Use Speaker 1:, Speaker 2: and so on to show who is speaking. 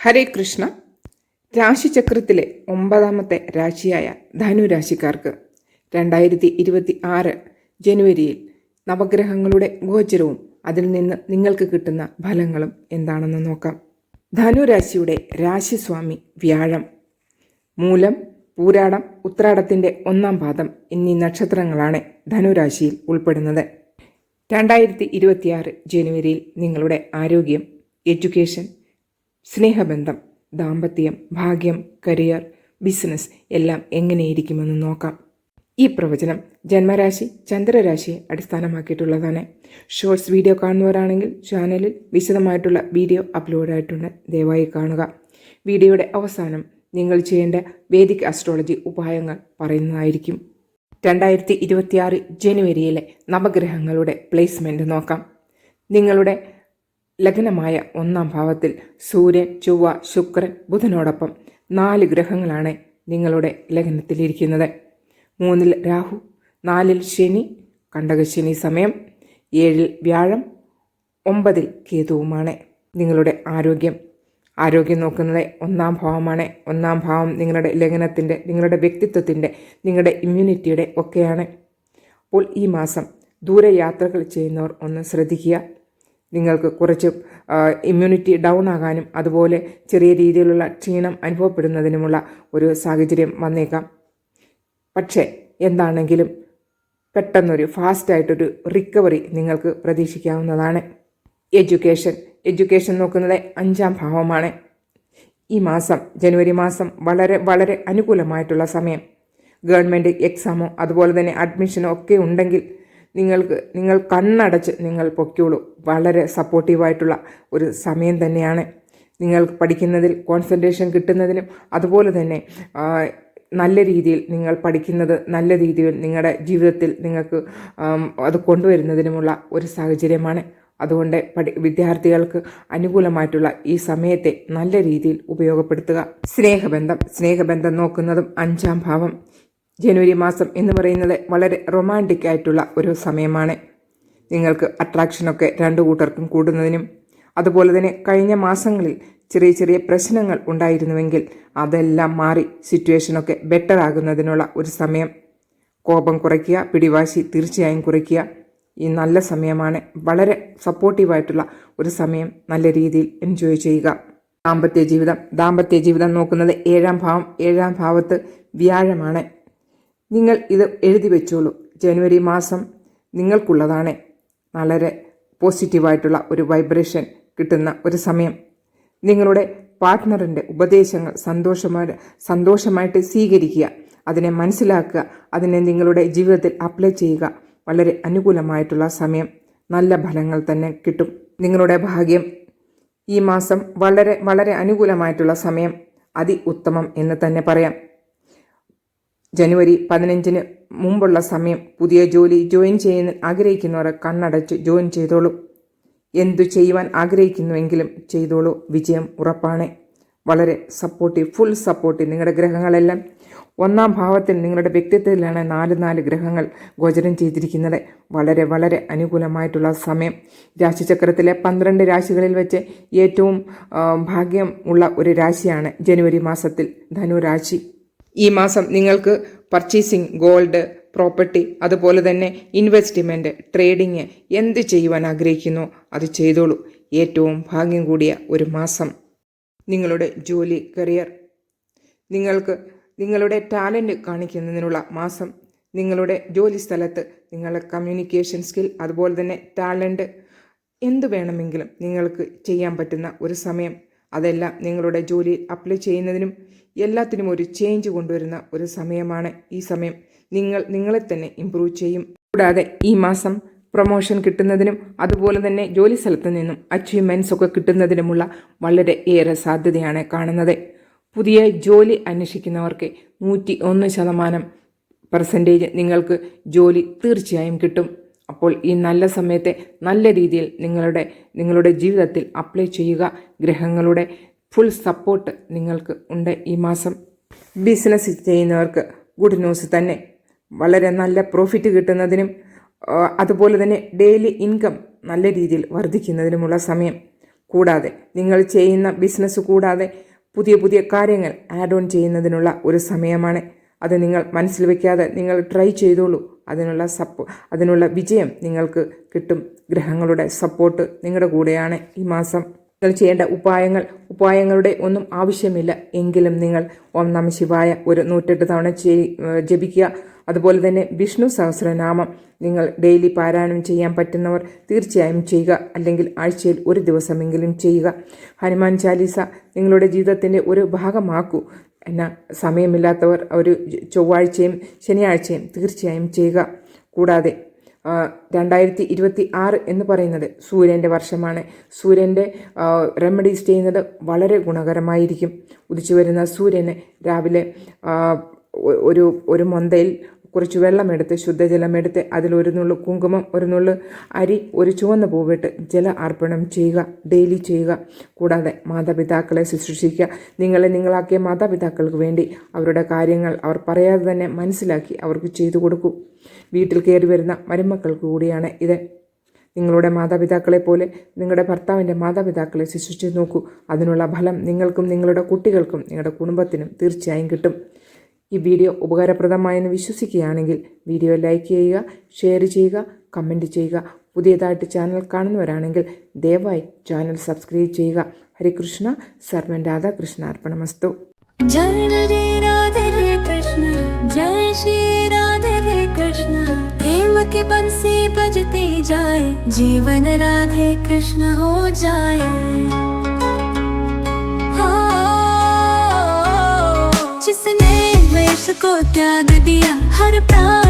Speaker 1: ഹരേ കൃഷ്ണ. രാശിചക്രത്തിലെ ഒമ്പതാമത്തെ രാശിയായ ധനുരാശിക്കാർക്ക് രണ്ടായിരത്തി ഇരുപത്തി ആറ് ജനുവരിയിൽ നവഗ്രഹങ്ങളുടെ ഗോചരവും അതിൽ നിന്ന് നിങ്ങൾക്ക് കിട്ടുന്ന ഫലങ്ങളും എന്താണെന്ന് നോക്കാം. ധനുരാശിയുടെ രാശിസ്വാമി വ്യാഴം. മൂലം പൂരാടം ഉത്രാടത്തിന്റെ ഒന്നാം പാദം എന്നീ നക്ഷത്രങ്ങളാണ് ധനുരാശിയിൽ ഉൾപ്പെടുന്നത്. രണ്ടായിരത്തി ഇരുപത്തിയാറ് ജനുവരിയിൽ നിങ്ങളുടെ ആരോഗ്യം എഡ്യൂക്കേഷൻ സ്നേഹബന്ധം ദാമ്പത്യം ഭാഗ്യം കരിയർ ബിസിനസ് എല്ലാം എങ്ങനെയിരിക്കുമെന്ന് നോക്കാം. ഈ പ്രവചനം ജന്മരാശി ചന്ദ്രരാശിയെ അടിസ്ഥാനമാക്കിയിട്ടുള്ളതാണ്. ഷോർട്സ് വീഡിയോ കാണുന്നവരാണെങ്കിൽ ചാനലിൽ വിശദമായിട്ടുള്ള വീഡിയോ അപ്ലോഡ് ആയിട്ടുണ്ട്. ദയവായി കാണുക. വീഡിയോയുടെ അവസാനം നിങ്ങൾ ചെയ്യേണ്ട വേദിക് അസ്ട്രോളജി ഉപായങ്ങൾ പറയുന്നതായിരിക്കും. രണ്ടായിരത്തി ഇരുപത്തിയാറ് ജനുവരിയിലെ നവഗ്രഹങ്ങളുടെ പ്ലേസ്മെന്റ് നോക്കാം. നിങ്ങളുടെ ലഗ്നമായ ഒന്നാം ഭാവത്തിൽ സൂര്യൻ ചൊവ്വ ശുക്രൻ ബുധനോടൊപ്പം നാല് ഗ്രഹങ്ങളാണ് നിങ്ങളുടെ ലഗ്നത്തിലിരിക്കുന്നത്. മൂന്നിൽ രാഹു നാലിൽ ശനി കണ്ടകശനി സമയം ഏഴിൽ വ്യാഴം ഒമ്പതിൽ കേതുവുമാണ് നിങ്ങളുടെ ആരോഗ്യം. ആരോഗ്യം നോക്കുന്നത് ഒന്നാം ഭാവമാണ്. ഒന്നാം ഭാവം നിങ്ങളുടെ ലഗ്നത്തിന്റെ നിങ്ങളുടെ വ്യക്തിത്വത്തിന്റെ നിങ്ങളുടെ ഇമ്മ്യൂണിറ്റിയുടെ ഒക്കെയാണ്. അപ്പോൾ ഈ മാസം ദൂരയാത്രകൾ ചെയ്യുന്നവർ ഒന്ന് ശ്രദ്ധിക്കുക. നിങ്ങൾക്ക് കുറച്ച് ഇമ്മ്യൂണിറ്റി ഡൗൺ ആകാനും അതുപോലെ ചെറിയ രീതിയിലുള്ള ക്ഷീണം അനുഭവപ്പെടുന്നതിനുമുള്ള ഒരു സാഹചര്യം വന്നേക്കാം. പക്ഷേ എന്താണെങ്കിലും പെട്ടെന്നൊരു ഫാസ്റ്റായിട്ടൊരു റിക്കവറി നിങ്ങൾക്ക് പ്രതീക്ഷിക്കാവുന്നതാണ്. എഡ്യൂക്കേഷൻ. എഡ്യൂക്കേഷൻ നോക്കുന്നത് അഞ്ചാം ഭാവമാണ്. ഈ മാസം ജനുവരി മാസം വളരെ വളരെ അനുകൂലമായിട്ടുള്ള സമയം. ഗവൺമെന്റ് എക്സാമോ അതുപോലെ തന്നെ അഡ്മിഷനോ ഒക്കെ ഉണ്ടെങ്കിൽ നിങ്ങൾക്ക് നിങ്ങൾ കണ്ണടച്ച് നിങ്ങൾ പൊയ്ക്കോളൂ. വളരെ സപ്പോർട്ടീവായിട്ടുള്ള ഒരു സമയം തന്നെയാണ്. നിങ്ങൾ പഠിക്കുന്നതിൽ കോൺസെൻട്രേഷൻ കിട്ടുന്നതിനും അതുപോലെ തന്നെ നല്ല രീതിയിൽ നിങ്ങൾ പഠിക്കുന്നത് നല്ല രീതിയിൽ നിങ്ങളുടെ ജീവിതത്തിൽ നിങ്ങൾക്ക് അത് കൊണ്ടുവരുന്നതിനുമുള്ള ഒരു സാഹചര്യമാണ്. അതുകൊണ്ട് പഠി വിദ്യാർത്ഥികൾക്ക് അനുകൂലമായിട്ടുള്ള ഈ സമയത്തെ നല്ല രീതിയിൽ ഉപയോഗപ്പെടുത്തുക. സ്നേഹബന്ധം സ്നേഹബന്ധം നോക്കുന്നതും അഞ്ചാം ഭാവം. ജനുവരി മാസം എന്ന് പറയുന്നത് വളരെ റൊമാന്റിക് ആയിട്ടുള്ള ഒരു സമയമാണ്. നിങ്ങൾക്ക് അട്രാക്ഷനൊക്കെ രണ്ടു കൂട്ടർക്കും കൂടുന്നതിനും അതുപോലെ തന്നെ കഴിഞ്ഞ മാസങ്ങളിൽ ചെറിയ ചെറിയ പ്രശ്നങ്ങൾ ഉണ്ടായിരുന്നുവെങ്കിൽ അതെല്ലാം മാറി സിറ്റുവേഷനൊക്കെ ബെറ്റർ ആകുന്നതിനുള്ള ഒരു സമയം. കോപം കുറയ്ക്കുക പിടിവാശി തീർച്ചയായും കുറയ്ക്കുക. ഈ നല്ല സമയമാണ് വളരെ സപ്പോർട്ടീവായിട്ടുള്ള ഒരു സമയം. നല്ല രീതിയിൽ എൻജോയ് ചെയ്യുക. ദാമ്പത്യ ജീവിതം ദാമ്പത്യ ജീവിതം നോക്കുന്നത് ഏഴാം ഭാവം ഏഴാം ഭാവത്ത് വ്യാഴമാണ്. നിങ്ങൾ ഇത് എഴുതി വെച്ചോളൂ. ജനുവരി മാസം നിങ്ങൾക്കുള്ളതാണ്. വളരെ പോസിറ്റീവായിട്ടുള്ള ഒരു വൈബ്രേഷൻ കിട്ടുന്ന ഒരു സമയം. നിങ്ങളുടെ പാർട്ട്ണറിന്റെ ഉപദേശങ്ങൾ സന്തോഷമായി സന്തോഷമായിട്ട് സ്വീകരിക്കുക. അതിനെ മനസ്സിലാക്കുക. അതിനെ നിങ്ങളുടെ ജീവിതത്തിൽ അപ്ലൈ ചെയ്യുക. വളരെ അനുകൂലമായിട്ടുള്ള സമയം. നല്ല ഫലങ്ങൾ തന്നെ കിട്ടും. നിങ്ങളുടെ ഭാഗ്യം ഈ മാസം വളരെ വളരെ അനുകൂലമായിട്ടുള്ള സമയം. അതി ഉത്തമം എന്ന് തന്നെ പറയാം. ജനുവരി പതിനഞ്ചിന് മുമ്പുള്ള സമയം പുതിയ ജോലി ജോയിൻ ചെയ്യാൻ ആഗ്രഹിക്കുന്നവർ കണ്ണടച്ച് ജോയിൻ ചെയ്തോളൂ. എന്തു ചെയ്യുവാൻ ആഗ്രഹിക്കുന്നുവെങ്കിലും ചെയ്തോളൂ. വിജയം ഉറപ്പാണ്. വളരെ സപ്പോർട്ടീവ് ഫുൾ സപ്പോർട്ടീവ് നിങ്ങളുടെ ഗ്രഹങ്ങളെല്ലാം. ഒന്നാം ഭാവത്തിൽ നിങ്ങളുടെ വ്യക്തിത്വത്തിലാണ് നാല് നാല് ഗ്രഹങ്ങൾ ഗോചരം ചെയ്തിരിക്കുന്നത്. വളരെ വളരെ അനുകൂലമായിട്ടുള്ള സമയം. രാശിചക്രത്തിലെ പന്ത്രണ്ട് രാശികളിൽ വെച്ച് ഏറ്റവും ഭാഗ്യം ഉള്ള ഒരു രാശിയാണ് ജനുവരി മാസത്തിൽ ധനുരാശി. ഈ മാസം നിങ്ങൾക്ക് പർച്ചേസിംഗ് ഗോൾഡ് പ്രോപ്പർട്ടി അതുപോലെ തന്നെ ഇൻവെസ്റ്റ്മെന്റ് ട്രേഡിങ് എന്ത് ചെയ്യുവാൻ ആഗ്രഹിക്കുന്നു അത് ചെയ്തോളൂ. ഏറ്റവും ഭാഗ്യം കൂടിയ ഒരു മാസം നിങ്ങളുടെ ജോലി കരിയർ നിങ്ങൾക്ക് നിങ്ങളുടെ ടാലന്റ് കാണിക്കുന്നതിനുള്ള മാസം നിങ്ങളുടെ ജോലി സ്ഥലത്ത് നിങ്ങളുടെ കമ്മ്യൂണിക്കേഷൻ സ്കിൽ അതുപോലെ തന്നെ ടാലന്റ് എന്ത് വേണമെങ്കിലും നിങ്ങൾക്ക് ചെയ്യാൻ പറ്റുന്ന ഒരു സമയം. അതെല്ലാം നിങ്ങളുടെ ജോലിയിൽ അപ്ലൈ ചെയ്യുന്നതിനും എല്ലാത്തിനും ഒരു ചേഞ്ച് കൊണ്ടുവരുന്ന ഒരു സമയമാണ് ഈ സമയം. നിങ്ങൾ നിങ്ങളെ തന്നെ ഇമ്പ്രൂവ് ചെയ്യും. കൂടാതെ ഈ മാസം പ്രൊമോഷൻ കിട്ടുന്നതിനും അതുപോലെ തന്നെ ജോലി സ്ഥലത്ത് നിന്നും അച്ചീവ്മെന്റ്സ് ഒക്കെ കിട്ടുന്നതിനുമുള്ള വളരെ ഏറെ സാധ്യതയാണ് കാണുന്നത്. പുതിയ ജോലി അന്വേഷിക്കുന്നവർക്ക് നൂറ്റി ഒന്ന് ശതമാനം പെർസെന്റേജ് നിങ്ങൾക്ക് ജോലി തീർച്ചയായും കിട്ടും. അപ്പോൾ ഈ നല്ല സമയത്തെ നല്ല രീതിയിൽ നിങ്ങളുടെ നിങ്ങളുടെ ജീവിതത്തിൽ അപ്ലൈ ചെയ്യുക. ഗ്രഹങ്ങളുടെ ഫുൾ സപ്പോർട്ട് നിങ്ങൾക്ക് ഉണ്ട് ഈ മാസം. ബിസിനസ് ചെയ്യുന്നവർക്ക് ഗുഡ് ന്യൂസ് തന്നെ. വളരെ നല്ല പ്രോഫിറ്റ് കിട്ടുന്നതിനും അതുപോലെ തന്നെ ഡെയിലി ഇൻകം നല്ല രീതിയിൽ വർദ്ധിക്കുന്നതിനുമുള്ള സമയം. കൂടാതെ നിങ്ങൾ ചെയ്യുന്ന ബിസിനസ് കൂടാതെ പുതിയ പുതിയ കാര്യങ്ങൾ ആഡ് ഓൺ ചെയ്യുന്നതിനുള്ള ഒരു സമയമാണ്. അത് നിങ്ങൾ മനസ്സിൽ വയ്ക്കാതെ നിങ്ങൾ ട്രൈ ചെയ്തോളൂ. അതിനുള്ള സപ്പോ അതിനുള്ള വിജയം നിങ്ങൾക്ക് കിട്ടും. ഗ്രഹങ്ങളുടെ സപ്പോർട്ട് നിങ്ങളുടെ കൂടെയാണ് ഈ മാസം. നിങ്ങൾ ചെയ്യേണ്ട ഉപായങ്ങൾ ഉപായങ്ങളുടെ ഒന്നും ആവശ്യമില്ല. എങ്കിലും നിങ്ങൾ ഓം നമ ശിവായ ഒരു നൂറ്റെട്ട് തവണ ജപിക്കുക. അതുപോലെ തന്നെ വിഷ്ണു സഹസ്രനാമം. നിങ്ങൾ ഡെയിലി പാരായണം ചെയ്യാൻ പറ്റുന്നവർ തീർച്ചയായും ചെയ്യുക. അല്ലെങ്കിൽ ആഴ്ചയിൽ ഒരു ദിവസമെങ്കിലും ചെയ്യുക. ഹനുമാൻ ചാലീസ നിങ്ങളുടെ ജീവിതത്തിന്റെ ഒരു ഭാഗമാക്കൂ. എന്നാൽ സമയമില്ലാത്തവർ ഒരു ചൊവ്വാഴ്ചയും ശനിയാഴ്ചയും തീർച്ചയായും ചെയ്യുക. കൂടാതെ രണ്ടായിരത്തി ഇരുപത്തി ആറ് എന്ന് പറയുന്നത് സൂര്യന്റെ വർഷമാണ്. സൂര്യന്റെ റെമഡീസ് ചെയ്യുന്നത് വളരെ ഗുണകരമായിരിക്കും. ഉദിച്ചു വരുന്ന സൂര്യനെ രാവിലെ ഒരു ഒരു മൊന്തയിൽ കുറച്ച് വെള്ളമെടുത്ത് ശുദ്ധജലമെടുത്ത് ഒരു നുള്ളു കുങ്കുമം ഒരു നുള്ളു അരി ഒരു ചുവന്ന പൂവിട്ട് ജല അർപ്പണം ചെയ്യുക ഡെയിലി ചെയ്യുക. കൂടാതെ മാതാപിതാക്കളെ ശുശ്രൂഷിക്കുക. നിങ്ങളെ നിങ്ങളാക്കിയ മാതാപിതാക്കൾക്ക് വേണ്ടി അവരുടെ കാര്യങ്ങൾ അവർ പറയാതെ തന്നെ മനസ്സിലാക്കി അവർക്ക് ചെയ്തു കൊടുക്കൂ. വീട്ടിൽ കയറി വരുന്ന മരുമക്കൾക്ക് കൂടിയാണ് ഇത്. നിങ്ങളുടെ മാതാപിതാക്കളെ പോലെ നിങ്ങളുടെ ഭർത്താവിന്റെ മാതാപിതാക്കളെ ശുശ്രൂഷിച്ച് നോക്കൂ. അതിനുള്ള ഫലം നിങ്ങൾക്കും നിങ്ങളുടെ കുട്ടികൾക്കും നിങ്ങളുടെ കുടുംബത്തിനും തീർച്ചയായും കിട്ടും. ഈ വീഡിയോ ഉപകാരപ്രദമായെന്ന് വിശ്വസിക്കുകയാണെങ്കിൽ വീഡിയോ ലൈക്ക് ചെയ്യുക ഷെയർ ചെയ്യുക കമൻറ്റ് ചെയ്യുക പുതിയതായിട്ട് ചാനൽ കാണുന്നവരാണെങ്കിൽ ദയവായി ചാനൽ സബ്സ്ക്രൈബ് ചെയ്യുക ഹരികൃഷ്ണ സർവൻ രാധാകൃഷ്ണ അർപ്പണമസ്തു
Speaker 2: जय रे राधे रे कृष्ण जय श्री राधे रे कृष्ण प्रेम की बंसी बजती जाए जीवन राधे कृष्ण हो जाए द्वेष को त्याग दिया हर प्राणी